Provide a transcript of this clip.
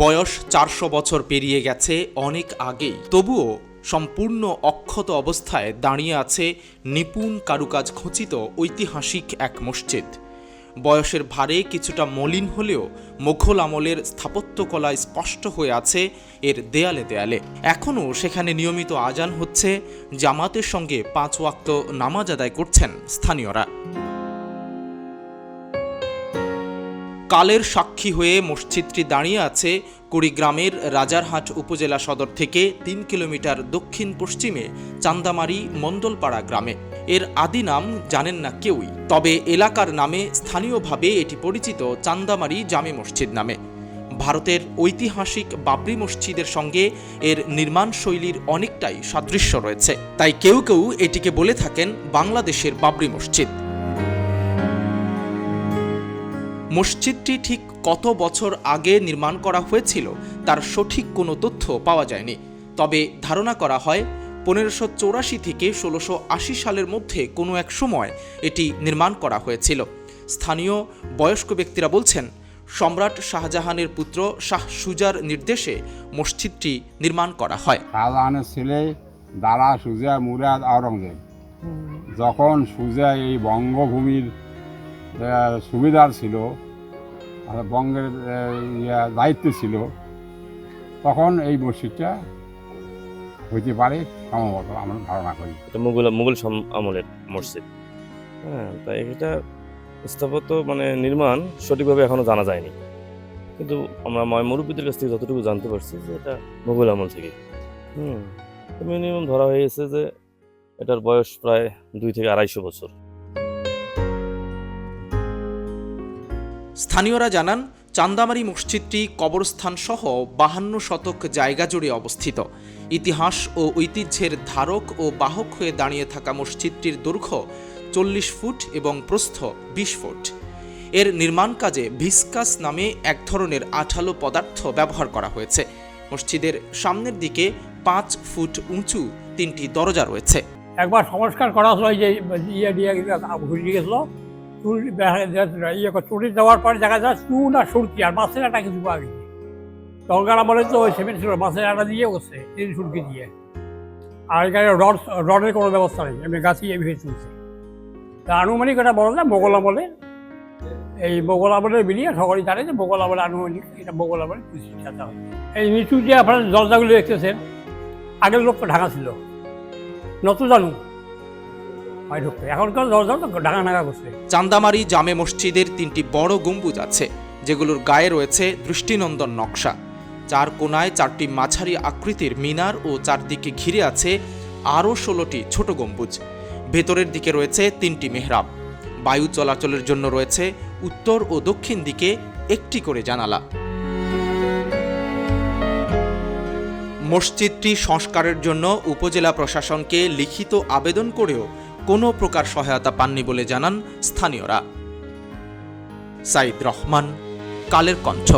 বয়স চারশো বছর পেরিয়ে গেছে অনেক আগেই। তবুও সম্পূর্ণ অক্ষত অবস্থায় দাঁড়িয়ে আছে নিপুণ কারুকাজ খচিত ঐতিহাসিক এক মসজিদ। বয়সের ভারে কিছুটা মলিন হলেও মোঘল আমলের স্থাপত্যকলা স্পষ্ট হয়ে আছে এর দেয়ালে দেয়ালে। এখনও সেখানে নিয়মিত আজান হচ্ছে, জামাতের সঙ্গে পাঁচ ওয়াক্ত নামাজ আদায় করছেন স্থানীয়রা। কালের সাক্ষী হয়ে মসজিদটি দাঁড়িয়ে আছে কুড়িগ্রামের রাজারহাট উপজেলা সদর থেকে তিন কিলোমিটার দক্ষিণ পশ্চিমে চান্দামারি মণ্ডলপাড়া গ্রামে। এর আদি নাম জানেন না কেউই। তবে এলাকার নামে স্থানীয়ভাবে এটি পরিচিত চান্দামারি জামে মসজিদ নামে। ভারতের ঐতিহাসিক বাবরি মসজিদের সঙ্গে এর নির্মাণ শৈলীর অনেকটাই সাদৃশ্য রয়েছে। তাই কেউ কেউ এটিকে বলে থাকেন বাংলাদেশের বাবরি মসজিদ। মসজিদটি ঠিক কত বছর আগে নির্মাণ করা হয়েছিল তার সঠিক কোনো তথ্য পাওয়া যায়নি। তবে ধারণা করা হয়, পনেরোশো চৌরাশি থেকে ষোলোশো আশি সালের মধ্যে কোনো এক সময় এটি নির্মাণ করা হয়েছিল। স্থানীয় বয়স্ক ব্যক্তিরা বলছেন, সম্রাট শাহজাহানের পুত্র শাহ সুজার নির্দেশে মসজিদটি নির্মাণ করা হয়। শাহজাহানের ছেলে দারা সুজা মুরাদ আওরঙ্গজেব। যখন সুজা এই বঙ্গভূমির সুবিধার ছিল, আর বঙ্গের ইয়া, দায়িত্ব ছিল, তখন এই মসজিদটা হইতে পারে সম্ভবত আমরা ধারণা করি। মুঘল মুঘল আমলের মসজিদ। হ্যাঁ তাই এটা স্থাপত্য মানে নির্মাণ সঠিকভাবে এখনও জানা যায়নি। কিন্তু আমরা ময়, মুরব্বীদের কাছ থেকে যতটুকু জানতে পারছি যে এটা মুঘল আমল থেকে। হুম মিনিমাম ধরা হয়েছে যে এটার বয়স প্রায় দুই থেকে আড়াইশো বছর। স্থানীয়রা জানান, চান্দামারি মসজিদটি কবরস্থান সহ বাহান্ন শতক জায়গা জুড়ে অবস্থিত। ইতিহাস ও ঐতিহ্যের ধারক ও বাহক হয়ে দাঁড়িয়ে থাকা মসজিদটির দৈর্ঘ্য চল্লিশ ফুট এবং প্রস্থ বিশ ফুট। এর নির্মাণ কাজে ভিসকাস নামে এক ধরনের আঠালো পদার্থ ব্যবহার করা হয়েছে। মসজিদের সামনের দিকে পাঁচ ফুট উঁচু তিনটি দরজা রয়েছে। একবার সংস্কার করা হলো যে ইয়ে দিয়ে ইয়ে চুরি দেওয়ার পরে দেখা যায় চুন আর সুরকি আর মাছের আটা কিছু পাওয়া গেছে। দরকার বলে তো ওই সিমেন্ট ছিল মাছের আটা দিয়ে করছে তিন সুরকি দিয়ে। আর এখানে রড, রডের কোনো ব্যবস্থা নেই, এমনি গাছই এভাবে চলছে। তা আনুমানিক এটা বলা যায় মোগল আমলে এই মোগল আমলের মিলিয়ে সকলেই জানে যে মোগল আমলে আনুমানিক এটা মোগল আমলে প্রতিষ্ঠাতা হয়। এই নিচু যে আপনার দরজাগুলো দেখতেছেন, আগের লোক তো ঢাকা ছিল নতুন জানু হয় ঢুকতে এখনকার দরজা তো ঢাকা ঢাকা করছে। চান্দামারি জামে মসজিদের তিনটি বড় গম্বুজ আছে, যেগুলোর গায়ে রয়েছে দৃষ্টিনন্দন নকশা। চার কোনায় চারটি মাঝারি আকৃতির মিনার ও চারদিকে ঘিরে আছে আরও ষোলোটি ছোট গম্বুজ। ভেতরের দিকে রয়েছে তিনটি মেহরাব। বায়ু চলাচলের জন্য রয়েছে উত্তর ও দক্ষিণ দিকে একটি করে জানালা। মসজিদটি সংস্কারের জন্য উপজেলা প্রশাসনকে লিখিত আবেদন করেও কোনো প্রকার সহায়তা পাননি বলে জানান স্থানীয়রা। সাইদ রহমান কালের কণ্ঠ।